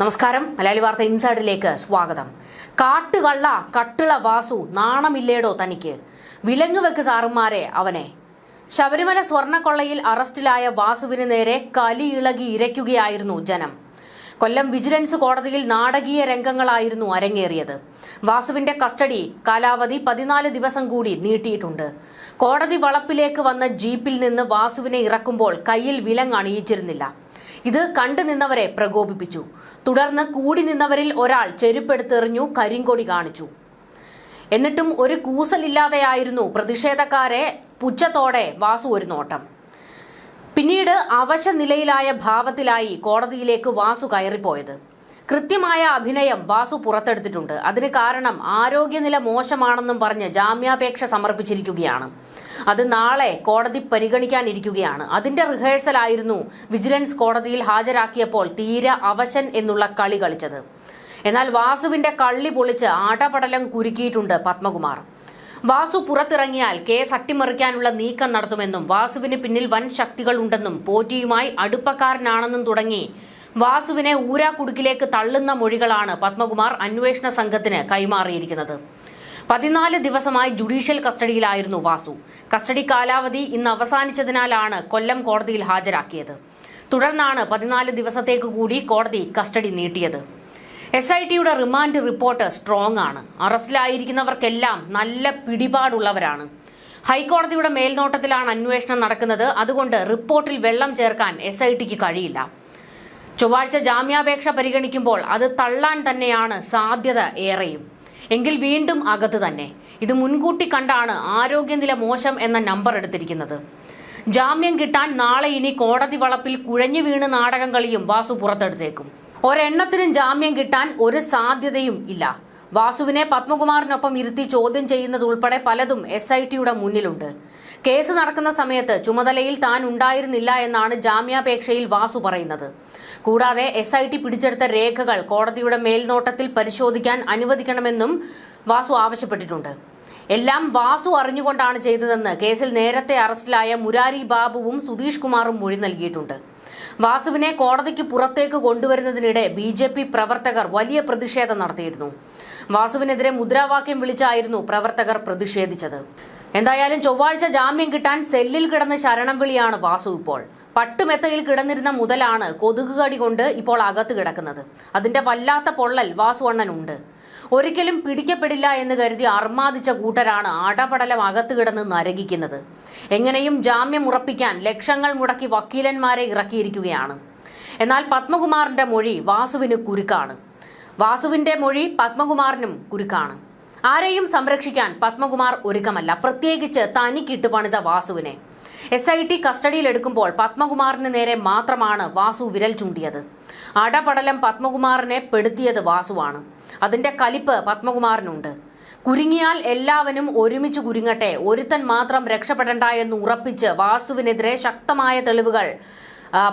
നമസ്കാരം. മലയാളി വാർത്ത ഇൻസൈഡിലേക്ക് സ്വാഗതം. കാട്ടുകള്ള കട്ടിള വാസു നാണമില്ലേടോ തനിക്ക്? വിലങ്ങ് വെക്ക് സാറുമാരെ അവനെ. ശബരിമല സ്വർണക്കൊള്ളയിൽ അറസ്റ്റിലായ വാസുവിന് നേരെ കലി ഇളകി ഇരയ്ക്കുകയായിരുന്നു ജനം. കൊല്ലം വിജിലൻസ് കോടതിയിൽ നാടകീയ രംഗങ്ങളായിരുന്നു അരങ്ങേറിയത്. വാസുവിന്റെ കസ്റ്റഡി കാലാവധി പതിനാല് ദിവസം കൂടി നീട്ടിയിട്ടുണ്ട്. കോടതി വളപ്പിലേക്ക് വന്ന ജീപ്പിൽ നിന്ന് വാസുവിനെ ഇറക്കുമ്പോൾ കയ്യിൽ വിലങ്ങ് അണിയിച്ചിരുന്നില്ല. ഇത് കണ്ടു നിന്നവരെ പ്രകോപിപ്പിച്ചു. തുടർന്ന് കൂടി നിന്നവരിൽ ഒരാൾ ചെരുപ്പെടുത്തെറിഞ്ഞു കരിങ്കൊടി കാണിച്ചു. എന്നിട്ടും ഒരു കൂസലില്ലാതെയായിരുന്നു പ്രതിഷേധക്കാരെ പുച്ഛത്തോടെ വാസു ഒരു നോട്ടം. പിന്നീട് അവശ നിലയിലായ ഭാവത്തിലായി കോടതിയിലേക്ക് വാസു കയറിപ്പോയത്. കൃത്യമായ അഭിനയം വാസു പുറത്തെടുത്തിട്ടുണ്ട്. അതിന് കാരണം ആരോഗ്യനില മോശമാണെന്നും പറഞ്ഞ് ജാമ്യാപേക്ഷ സമർപ്പിച്ചിരിക്കുകയാണ്. അത് നാളെ കോടതി പരിഗണിക്കാനിരിക്കുകയാണ്. അതിന്റെ റിഹേഴ്സലായിരുന്നു വിജിലൻസ് കോടതിയിൽ ഹാജരാക്കിയപ്പോൾ തീരെ അവശൻ എന്നുള്ള കളി കളിച്ചത്. എന്നാൽ വാസുവിന്റെ കള്ളി പൊളിച്ച് ആടപടലം കുരുക്കിയിട്ടുണ്ട് പത്മകുമാർ. വാസു പുറത്തിറങ്ങിയാൽ കേസ് അട്ടിമറിക്കാനുള്ള നീക്കം നടത്തുമെന്നും വാസുവിന് പിന്നിൽ വൻ ശക്തികൾ ഉണ്ടെന്നും പോറ്റിയുമായി അടുപ്പക്കാരനാണെന്നും തുടങ്ങി വാസുവിനെ ഊരാക്കുടുക്കിലേക്ക് തള്ളുന്ന മൊഴികളാണ് പത്മകുമാർ അന്വേഷണ സംഘത്തിന് കൈമാറിയിരിക്കുന്നത്. പതിനാല് ദിവസമായി ജുഡീഷ്യൽ കസ്റ്റഡിയിലായിരുന്നു വാസു. കസ്റ്റഡി കാലാവധി ഇന്ന് അവസാനിച്ചതിനാലാണ് കൊല്ലം കോടതിയിൽ ഹാജരാക്കിയത്. തുടർന്നാണ് പതിനാല് ദിവസത്തേക്ക് കൂടി കോടതി കസ്റ്റഡി നീട്ടിയത്. എസ് ഐ ടിയുടെ റിമാൻഡ് റിപ്പോർട്ട് സ്ട്രോങ് ആണ്. അറസ്റ്റിലായിരിക്കുന്നവർക്കെല്ലാം നല്ല പിടിപാടുള്ളവരാണ്. ഹൈക്കോടതിയുടെ മേൽനോട്ടത്തിലാണ് അന്വേഷണം നടക്കുന്നത്. അതുകൊണ്ട് റിപ്പോർട്ടിൽ വെള്ളം ചേർക്കാൻ എസ് കഴിയില്ല. ചൊവ്വാഴ്ച ജാമ്യാപേക്ഷ പരിഗണിക്കുമ്പോൾ അത് തള്ളാൻ തന്നെയാണ് സാധ്യത ഏറെയും. എങ്കിൽ വീണ്ടും അകത്ത് തന്നെ. ഇത് മുൻകൂട്ടി കണ്ടാണ് ആരോഗ്യനില മോശം എന്ന നമ്പർ എടുത്തിരിക്കുന്നത്. ജാമ്യം കിട്ടാൻ നാളെ ഇനി കോടതി വളപ്പിൽ കുഴഞ്ഞു വീണ് നാടകം കളിയും വാസു പുറത്തെടുത്തേക്കും. ഒരെണ്ണത്തിനും ജാമ്യം കിട്ടാൻ ഒരു സാധ്യതയും ഇല്ല. വാസുവിനെ പത്മകുമാറിനൊപ്പം ഇരുത്തി ചോദ്യം ചെയ്യുന്നതുൾപ്പെടെ പലതും എസ് ഐ ടിയുടെ മുന്നിലുണ്ട്. കേസ് നടക്കുന്ന സമയത്ത് ചുമതലയിൽ താൻ ഉണ്ടായിരുന്നില്ല എന്നാണ് ജാമ്യാപേക്ഷയിൽ വാസു പറയുന്നത്. കൂടാതെ എസ് ഐ ടി പിടിച്ചെടുത്ത രേഖകൾ കോടതിയുടെ മേൽനോട്ടത്തിൽ പരിശോധിക്കാൻ അനുവദിക്കണമെന്നും വാസു ആവശ്യപ്പെട്ടിട്ടുണ്ട്. എല്ലാം വാസു അറിഞ്ഞുകൊണ്ടാണ് ചെയ്തതെന്ന് കേസിൽ നേരത്തെ അറസ്റ്റിലായ മുരാരി ബാബുവും സുധീഷ് കുമാറും മൊഴി നൽകിയിട്ടുണ്ട്. വാസുവിനെ കോടതിക്ക് പുറത്തേക്ക് കൊണ്ടുവരുന്നതിനിടെ ബി ജെ പി പ്രവർത്തകർ വലിയ പ്രതിഷേധം നടത്തിയിരുന്നു. വാസുവിനെതിരെ മുദ്രാവാക്യം വിളിച്ചായിരുന്നു പ്രവർത്തകർ പ്രതിഷേധിച്ചത്. എന്തായാലും ചൊവ്വാഴ്ച ജാമ്യം കിട്ടാൻ സെല്ലിൽ കിടന്ന് ശരണം വിളിയാണ് വാസു ഇപ്പോൾ. പട്ടുമെത്തയിൽ കിടന്നിരുന്ന മുതലാണ് കൊതുക് കടി കൊണ്ട് ഇപ്പോൾ അകത്ത് കിടക്കുന്നത്. അതിന്റെ വല്ലാത്ത പൊള്ളൽ വാസുവണ്ണനുണ്ട്. ഒരിക്കലും പിടിക്കപ്പെടില്ല എന്ന് കരുതി അർമാദിച്ച കൂട്ടരാണ് അടപടലം അകത്ത് കിടന്ന് നരകിക്കുന്നത്. എങ്ങനെയും ജാമ്യം ഉറപ്പിക്കാൻ ലക്ഷങ്ങൾ മുടക്കി വക്കീലന്മാരെ ഇറക്കിയിരിക്കുകയാണ്. എന്നാൽ പത്മകുമാറിന്റെ മൊഴി വാസുവിന് കുരുക്കാണ്. വാസുവിന്റെ മൊഴി പത്മകുമാറിനും കുരുക്കാണ്. ആരെയും സംരക്ഷിക്കാൻ പത്മകുമാർ ഒരുക്കമല്ല. പ്രത്യേകിച്ച് തനിക്കിട്ട് പണിത വാസുവിനെ. എസ് ഐ ടി കസ്റ്റഡിയിലെടുക്കുമ്പോൾ പത്മകുമാറിന് നേരെ മാത്രമാണ് വാസു വിരൽ ചൂണ്ടിയത്. അടപടലം പത്മകുമാറിനെ പെടുത്തിയത് വാസുവാണ്. അതിന്റെ കലിപ്പ് പത്മകുമാറിനുണ്ട്. കുരുങ്ങിയാൽ എല്ലാവരും ഒരുമിച്ച് കുരുങ്ങട്ടെ ഒരുത്തൻ മാത്രം രക്ഷപ്പെടണ്ട എന്ന് ഉറപ്പിച്ച് വാസുവിനെതിരെ ശക്തമായ തെളിവുകൾ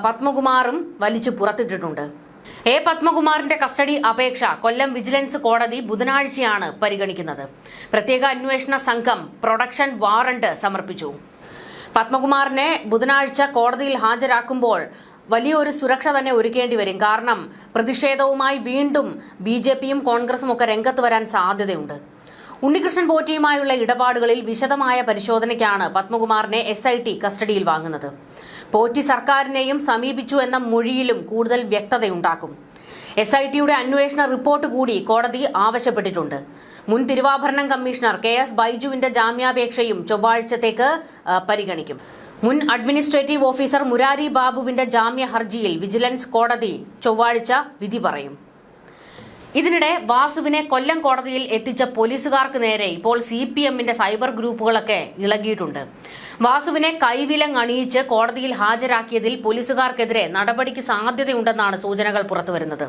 പത്മകുമാറും വലിച്ചു പുറത്തിട്ടിട്ടുണ്ട്. എ പത്മകുമാറിന്റെ കസ്റ്റഡി അപേക്ഷ കൊല്ലം വിജിലൻസ് കോടതി ബുധനാഴ്ചയാണ് പരിഗണിക്കുന്നത്. പ്രത്യേക അന്വേഷണ സംഘം പ്രൊഡക്ഷൻ വാറണ്ട് സമർപ്പിച്ചു. പത്മകുമാറിനെ ബുധനാഴ്ച കോടതിയിൽ ഹാജരാക്കുമ്പോൾ വലിയൊരു സുരക്ഷ തന്നെ ഒരുക്കേണ്ടി വരും. കാരണം പ്രതിഷേധവുമായി വീണ്ടും ബി ജെ പിയും കോൺഗ്രസും ഒക്കെ രംഗത്ത് വരാൻ സാധ്യതയുണ്ട്. ഉണ്ണികൃഷ്ണൻ പോറ്റിയുമായുള്ള ഇടപാടുകളിൽ വിശദമായ പരിശോധനയ്ക്കാണ് പത്മകുമാറിനെ എസ് ഐ ടി കസ്റ്റഡിയിൽ വാങ്ങുന്നത്. പോറ്റി സർക്കാരിനെയും സമീപിച്ചു എന്ന മൊഴിയിലും കൂടുതൽ വ്യക്തതയുണ്ടാക്കും. എസ് ഐ ടിയുടെ അന്വേഷണ റിപ്പോർട്ട് കൂടി കോടതി ആവശ്യപ്പെട്ടിട്ടുണ്ട്. മുൻ തിരുവാഭരണം കമ്മീഷണർ കെ എസ് ബൈജുവിന്റെ ജാമ്യാപേക്ഷയും ചൊവ്വാഴ്ചത്തേക്ക് പരിഗണിക്കും. മുൻ അഡ്മിനിസ്ട്രേറ്റീവ് ഓഫീസർ മുരാരി ബാബുവിന്റെ ജാമ്യ ഹർജിയിൽ വിജിലൻസ് കോടതി ചൊവ്വാഴ്ച വിധി പറയും. ഇതിനിടെ വാസുവിനെ കൊല്ലം കോടതിയിൽ എത്തിച്ച പോലീസുകാർക്ക് നേരെ ഇപ്പോൾ സി പി എമ്മിന്റെ സൈബർ ഗ്രൂപ്പുകളൊക്കെ ഇളകിയിട്ടുണ്ട്. വാസുവിനെ കൈവിലങ് അണിയിച്ച് കോടതിയിൽ ഹാജരാക്കിയതിൽ പോലീസുകാർക്കെതിരെ നടപടിക്ക് സാധ്യതയുണ്ടെന്നാണ് സൂചനകൾ പുറത്തുവരുന്നത്.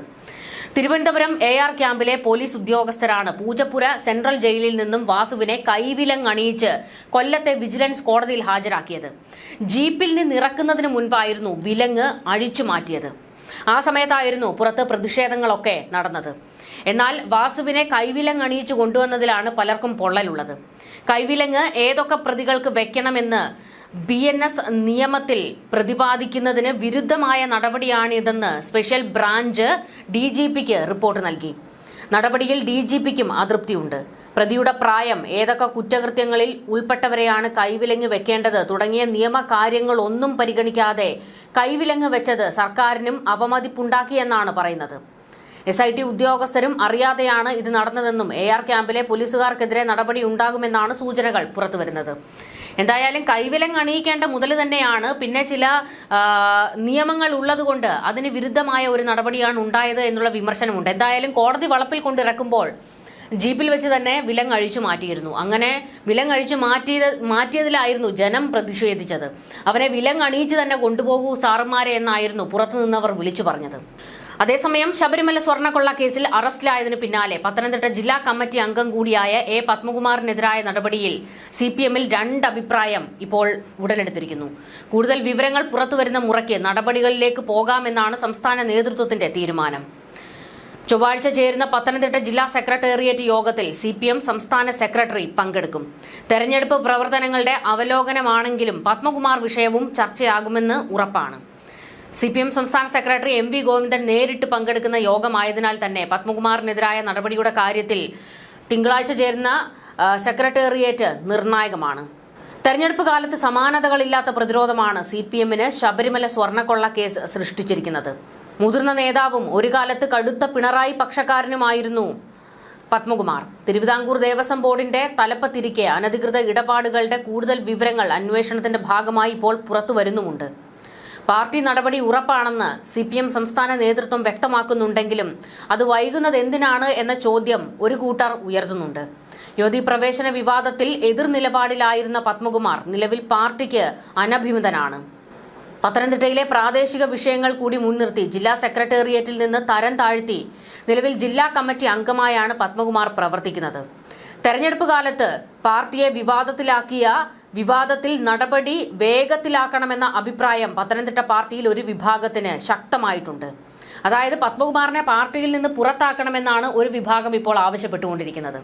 തിരുവനന്തപുരം എ ആർ ക്യാമ്പിലെ പോലീസ് ഉദ്യോഗസ്ഥരാണ് പൂജപ്പുര സെൻട്രൽ ജയിലിൽ നിന്നും വാസുവിനെ കൈവിലങ് അണിയിച്ച് കൊല്ലത്തെ വിജിലൻസ് കോടതിയിൽ ഹാജരാക്കിയത്. ജീപ്പിൽ നിന്ന് ഇറക്കുന്നതിന് മുൻപായിരുന്നു വിലങ്ങ് അഴിച്ചു മാറ്റിയത്. ആ സമയത്തായിരുന്നു പുറത്ത് പ്രതിഷേധങ്ങളൊക്കെ നടന്നത്. എന്നാൽ വാസുവിനെ കൈവിലങ്ങ് അണിയിച്ചു കൊണ്ടുവന്നതിലാണ് പലർക്കും പൊള്ളലുള്ളത്. കൈവിലങ്ങ് ഏതൊക്കെ പ്രതികൾക്ക് വെക്കണമെന്ന് ബി എൻ എസ് നിയമത്തിൽ പ്രതിപാദിക്കുന്നതിന് വിരുദ്ധമായ നടപടിയാണിതെന്ന് സ്പെഷ്യൽ ബ്രാഞ്ച് ഡി ജി പിക്ക് റിപ്പോർട്ട് നൽകി. നടപടിയിൽ ഡി ജി പിക്കും അതൃപ്തിയുണ്ട്. പ്രതിയുടെ പ്രായം ഏതൊക്കെ കുറ്റകൃത്യങ്ങളിൽ ഉൾപ്പെട്ടവരെയാണ് കൈവിലങ്ങ് വെക്കേണ്ടത് തുടങ്ങിയ നിയമകാര്യങ്ങൾ ഒന്നും പരിഗണിക്കാതെ കൈവിലങ്ങ് വെച്ചത് സർക്കാരിനും അവമതിപ്പുണ്ടാക്കിയെന്നാണ് പറയുന്നത്. എസ് ഐ ടി ഉദ്യോഗസ്ഥരും അറിയാതെയാണ് ഇത് നടന്നതെന്നും എ ആർ ക്യാമ്പിലെ പോലീസുകാർക്കെതിരെ നടപടി ഉണ്ടാകുമെന്നാണ് സൂചനകൾ പുറത്തുവരുന്നത്. എന്തായാലും കൈവിലം അണിയിക്കേണ്ട മുതൽ തന്നെയാണ്. പിന്നെ ചില നിയമങ്ങൾ ഉള്ളതുകൊണ്ട് അതിന് വിരുദ്ധമായ ഒരു നടപടിയാണ് ഉണ്ടായത് എന്നുള്ള വിമർശനമുണ്ട്. എന്തായാലും കോടതി വളപ്പിൽ കൊണ്ടിറക്കുമ്പോൾ ജീപ്പിൽ വെച്ച് തന്നെ വിലങ് അഴിച്ചു മാറ്റിയിരുന്നു. അങ്ങനെ വിലങ് അഴിച്ചു മാറ്റിയത് മാറ്റിയതിലായിരുന്നു ജനം പ്രതിഷേധിച്ചത്. അവനെ വിലങ് അണിയിച്ച് തന്നെ കൊണ്ടുപോകൂ സാറന്മാരെ എന്നായിരുന്നു പുറത്തുനിന്നവർ വിളിച്ചു പറഞ്ഞത്. അതേസമയം ശബരിമല സ്വർണക്കൊള്ള കേസിൽ അറസ്റ്റിലായതിനു പിന്നാലെ പത്തനംതിട്ട ജില്ലാ കമ്മിറ്റി അംഗം കൂടിയായ എ പത്മകുമാറിനെതിരായ നടപടിയിൽ സി പി എമ്മിൽ രണ്ട് അഭിപ്രായം ഇപ്പോൾ ഉടലെടുത്തിരിക്കുന്നു. കൂടുതൽ വിവരങ്ങൾ പുറത്തുവരുന്ന മുറയ്ക്ക് നടപടികളിലേക്ക് പോകാമെന്നാണ് സംസ്ഥാന നേതൃത്വത്തിന്റെ തീരുമാനം. ചൊവ്വാഴ്ച ചേരുന്ന പത്തനംതിട്ട ജില്ലാ സെക്രട്ടേറിയറ്റ് യോഗത്തിൽ സി പി എം സംസ്ഥാന സെക്രട്ടറി പങ്കെടുക്കും. തെരഞ്ഞെടുപ്പ് പ്രവർത്തനങ്ങളുടെ അവലോകനമാണെങ്കിലും പത്മകുമാർ വിഷയവും ചർച്ചയാകുമെന്ന് ഉറപ്പാണ്. സി പി എം സംസ്ഥാന സെക്രട്ടറി എം വി ഗോവിന്ദൻ നേരിട്ട് പങ്കെടുക്കുന്ന യോഗമായതിനാൽ തന്നെ പത്മകുമാറിനെതിരായ നടപടിയുടെ കാര്യത്തിൽ തിങ്കളാഴ്ച ചേരുന്ന സെക്രട്ടേറിയറ്റ് നിർണായകമാണ്. തെരഞ്ഞെടുപ്പ് കാലത്ത് സമാനതകളില്ലാത്ത പ്രതിരോധമാണ് സി പി എമ്മിന് ശബരിമല സ്വർണക്കൊള്ള കേസ് സൃഷ്ടിച്ചിരിക്കുന്നത്. മുതിർന്ന നേതാവും ഒരു കാലത്ത് കടുത്ത പിണറായി പക്ഷക്കാരനുമായിരുന്നു പത്മകുമാർ. തിരുവിതാംകൂർ ദേവസ്വം ബോർഡിന്റെ തലപ്പത്തിരിക്കെ അനധികൃത ഇടപാടുകളുടെ കൂടുതൽ വിവരങ്ങൾ അന്വേഷണത്തിന്റെ ഭാഗമായി ഇപ്പോൾ പുറത്തു വരുന്നുമുണ്ട് പാർട്ടി നടപടി ഉറപ്പാണെന്ന് സി പി എം സംസ്ഥാന നേതൃത്വം വ്യക്തമാക്കുന്നുണ്ടെങ്കിലും അത് വൈകുന്നത് എന്തിനാണ് എന്ന ചോദ്യം ഒരു കൂട്ടർ ഉയർത്തുന്നുണ്ട്. യുവതി പ്രവേശന വിവാദത്തിൽ എതിർ നിലപാടിലായിരുന്ന പത്മകുമാർ നിലവിൽ പാർട്ടിക്ക് അനഭിമിതനാണ്. പത്തനംതിട്ടയിലെ പ്രാദേശിക വിഷയങ്ങൾ കൂടി മുൻനിർത്തി ജില്ലാ സെക്രട്ടേറിയറ്റിൽ നിന്ന് തരം താഴ്ത്തി നിലവിൽ ജില്ലാ കമ്മിറ്റി അംഗമായാണ് പത്മകുമാർ പ്രവർത്തിക്കുന്നത്. തെരഞ്ഞെടുപ്പ് കാലത്ത് പാർട്ടിയെ വിവാദത്തിലാക്കിയ വിവാദത്തിൽ നടപടി വേഗത്തിലാക്കണമെന്ന അഭിപ്രായം പത്തനംതിട്ട പാർട്ടിയിൽ ഒരു വിഭാഗത്തിന് ശക്തമായിട്ടുണ്ട്. അതായത് പത്മകുമാറിനെ പാർട്ടിയിൽ നിന്ന് പുറത്താക്കണമെന്നാണ് ഒരു വിഭാഗം ഇപ്പോൾ ആവശ്യപ്പെട്ടുകൊണ്ടിരിക്കുന്നത്.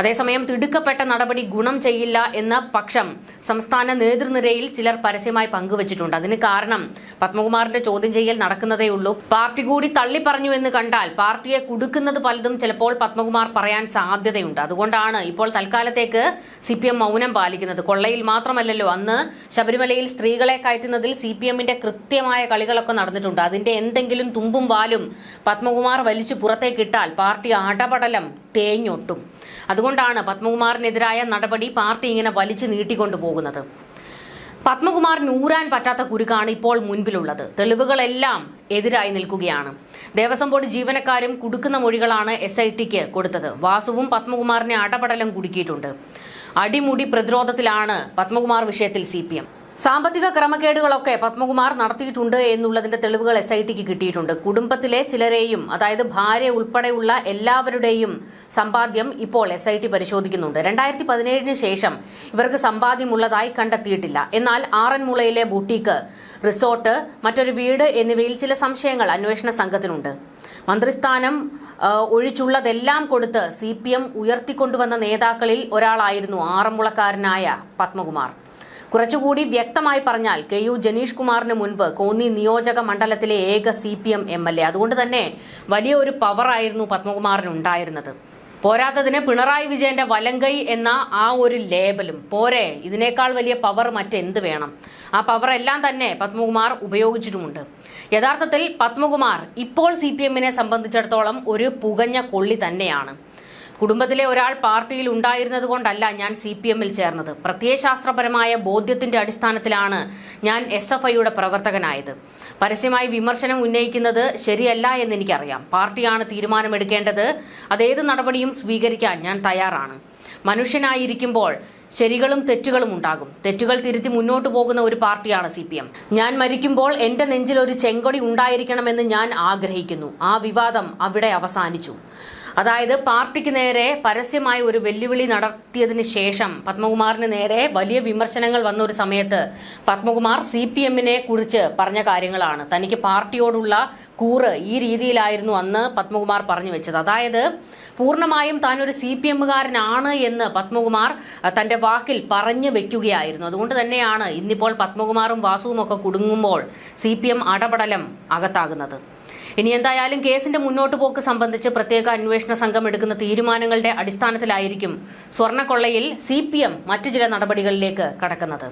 അതേസമയം തിടുക്കപ്പെട്ട നടപടി ഗുണം ചെയ്യില്ല എന്ന പക്ഷം സംസ്ഥാന നേതൃനിരയിൽ ചിലർ പരസ്യമായി പങ്കുവച്ചിട്ടുണ്ട്. അതിന് കാരണം പത്മകുമാറിന്റെ ചോദ്യം ചെയ്യൽ നടക്കുന്നതേ ഉള്ളൂ. പാർട്ടി കൂടി തള്ളി പറഞ്ഞു എന്ന് കണ്ടാൽ പാർട്ടിയെ കുടുക്കുന്നത് പലതും ചിലപ്പോൾ പത്മകുമാർ പറയാൻ സാധ്യതയുണ്ട്. അതുകൊണ്ടാണ് ഇപ്പോൾ തൽക്കാലത്തേക്ക് സി പി എം മൗനം പാലിക്കുന്നത്. കൊള്ളയിൽ മാത്രമല്ലല്ലോ അന്ന് ശബരിമലയിൽ സ്ത്രീകളെ കയറ്റുന്നതിൽ സി പി എമ്മിന്റെ കൃത്യമായ കളികളൊക്കെ നടന്നിട്ടുണ്ട്. അതിന്റെ എന്തെങ്കിലും തുമ്പും വാലും പത്മകുമാർ വലിച്ചു പുറത്തേക്കിട്ടാൽ പാർട്ടി അടപടലം തേഞ്ഞൊട്ടും. അതുകൊണ്ടാണ് പത്മകുമാറിനെതിരായ നടപടി പാർട്ടി ഇങ്ങനെ വലിച്ചു നീട്ടിക്കൊണ്ടു പോകുന്നത്. പത്മകുമാറിന് ഊരാൻ പറ്റാത്ത കുരുക്കാണ് ഇപ്പോൾ മുൻപിലുള്ളത്. തെളിവുകളെല്ലാം എതിരായി നിൽക്കുകയാണ്. ദേവസ്വം ബോർഡ് ജീവനക്കാരും കുടുക്കുന്ന മൊഴികളാണ് എസ് ഐ ടിക്ക് കൊടുത്തത്. വാസുവും പത്മകുമാറിനെ അടപടലം കുടുക്കിയിട്ടുണ്ട്. അടിമുടി പ്രതിരോധത്തിലാണ് പത്മകുമാർ വിഷയത്തിൽ സി സാമ്പത്തിക ക്രമക്കേടുകളൊക്കെ പത്മകുമാർ നടത്തിയിട്ടുണ്ട് എന്നുള്ളതിന്റെ തെളിവുകൾ എസ് ഐ ടിക്ക് കിട്ടിയിട്ടുണ്ട്. കുടുംബത്തിലെ ചിലരെയും അതായത് ഭാര്യ ഉൾപ്പെടെയുള്ള എല്ലാവരുടെയും സമ്പാദ്യം ഇപ്പോൾ എസ് ഐ ടി പരിശോധിക്കുന്നുണ്ട്. രണ്ടായിരത്തി പതിനേഴിന് ശേഷം ഇവർക്ക് സമ്പാദ്യമുള്ളതായി കണ്ടെത്തിയിട്ടില്ല. എന്നാൽ ആറന്മുളയിലെ ബൂട്ടീക്ക് റിസോർട്ട് മറ്റൊരു വീട് എന്നിവയിൽ ചില സംശയങ്ങൾ അന്വേഷണ സംഘത്തിനുണ്ട്. മന്ത്രിസ്ഥാനം ഒഴിച്ചുള്ളതെല്ലാം കൊടുത്ത് സി പി എം ഉയർത്തിക്കൊണ്ടുവന്ന നേതാക്കളിൽ ഒരാളായിരുന്നു ആറന്മുളക്കാരനായ പത്മകുമാർ. കുറച്ചുകൂടി വ്യക്തമായി പറഞ്ഞാൽ കെ യു ജനീഷ് കുമാറിന് മുൻപ് കോന്നി നിയോജക മണ്ഡലത്തിലെ ഏക C P M M L A. അതുകൊണ്ട് തന്നെ വലിയ ഒരു പവറായിരുന്നു പത്മകുമാറിന് ഉണ്ടായിരുന്നത്. പോരാത്തതിന് പിണറായി വിജയന്റെ വലങ്കൈ എന്ന ആ ഒരു ലേബലും. പോരെ ഇതിനേക്കാൾ വലിയ പവർ മറ്റെന്ത് വേണം? ആ പവർ എല്ലാം തന്നെ പത്മകുമാർ ഉപയോഗിച്ചിട്ടുമുണ്ട്. യഥാർത്ഥത്തിൽ പത്മകുമാർ ഇപ്പോൾ സി പി എമ്മിനെ സംബന്ധിച്ചിടത്തോളം ഒരു പുകഞ്ഞ കൊള്ളി തന്നെയാണ്. കുടുംബത്തിലെ ഒരാൾ പാർട്ടിയിൽ ഉണ്ടായിരുന്നത് കൊണ്ടല്ല ഞാൻ സി പി എമ്മിൽ ചേർന്നത്. പ്രത്യയശാസ്ത്രപരമായ ബോധ്യത്തിന്റെ അടിസ്ഥാനത്തിലാണ് ഞാൻ എസ് എഫ് ഐയുടെ പ്രവർത്തകനായത്. പരസ്യമായി വിമർശനം ഉന്നയിക്കുന്നത് ശരിയല്ല എന്ന് എനിക്കറിയാം. പാർട്ടിയാണ് തീരുമാനമെടുക്കേണ്ടത്. അതേത് നടപടിയും സ്വീകരിക്കാൻ ഞാൻ തയ്യാറാണ്. മനുഷ്യനായിരിക്കുമ്പോൾ ശരികളും തെറ്റുകളും ഉണ്ടാകും. തെറ്റുകൾ തിരുത്തി മുന്നോട്ട് പോകുന്ന ഒരു പാർട്ടിയാണ് സി പി എം ഞാൻ മരിക്കുമ്പോൾ എന്റെ നെഞ്ചിൽ ഒരു ചെങ്കൊടി ഉണ്ടായിരിക്കണമെന്ന് ഞാൻ ആഗ്രഹിക്കുന്നു. ആ വിവാദം അവിടെ അവസാനിച്ചു. അതായത് പാർട്ടിക്ക് നേരെ പരസ്യമായി ഒരു വെല്ലുവിളി നടത്തിയതിന് ശേഷം പത്മകുമാറിന് നേരെ വലിയ വിമർശനങ്ങൾ വന്ന ഒരു സമയത്ത് പത്മകുമാർ സി പി എമ്മിനെ കുറിച്ച് പറഞ്ഞ കാര്യങ്ങളാണ്. തനിക്ക് പാർട്ടിയോടുള്ള കൂറ് ഈ രീതിയിലായിരുന്നു അന്ന് പത്മകുമാർ പറഞ്ഞു വെച്ചത്. അതായത് പൂർണമായും താൻ ഒരു സി പി എമ്മുകാരനാണ് എന്ന് പത്മകുമാർ തന്റെ വാക്കിൽ പറഞ്ഞു വെക്കുകയായിരുന്നു. അതുകൊണ്ട് തന്നെയാണ് ഇന്നിപ്പോൾ പത്മകുമാറും വാസുവും ഒക്കെ കുടുങ്ങുമ്പോൾ സി പി എം അടപടലം അകത്താകുന്നത്. ഇനി എന്തായാലും കേസിന്റെ മുന്നോട്ട് പോക്ക് സംബന്ധിച്ച് പ്രത്യേക അന്വേഷണ സംഘം എടുക്കുന്ന തീരുമാനങ്ങളുടെ അടിസ്ഥാനത്തിലായിരിക്കും സ്വർണക്കൊള്ളയിൽ സി പി എം മറ്റു ചില നടപടികളിലേക്ക് കടക്കുന്നത്.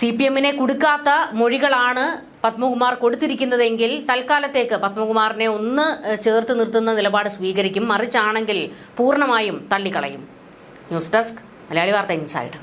സി പി എമ്മിനെ കൊടുക്കാത്ത മൊഴികളാണ് പത്മകുമാർ കൊടുത്തിരിക്കുന്നതെങ്കിൽ തൽക്കാലത്തേക്ക് പത്മകുമാറിനെ ഒന്ന് ചേർത്ത് നിർത്തുന്ന നിലപാട് സ്വീകരിക്കും. മറിച്ചാണെങ്കിൽ പൂർണമായും തള്ളിക്കളയും. ന്യൂസ് ഡെസ്ക് മലയാളി വാർത്ത ഇൻസൈഡ്.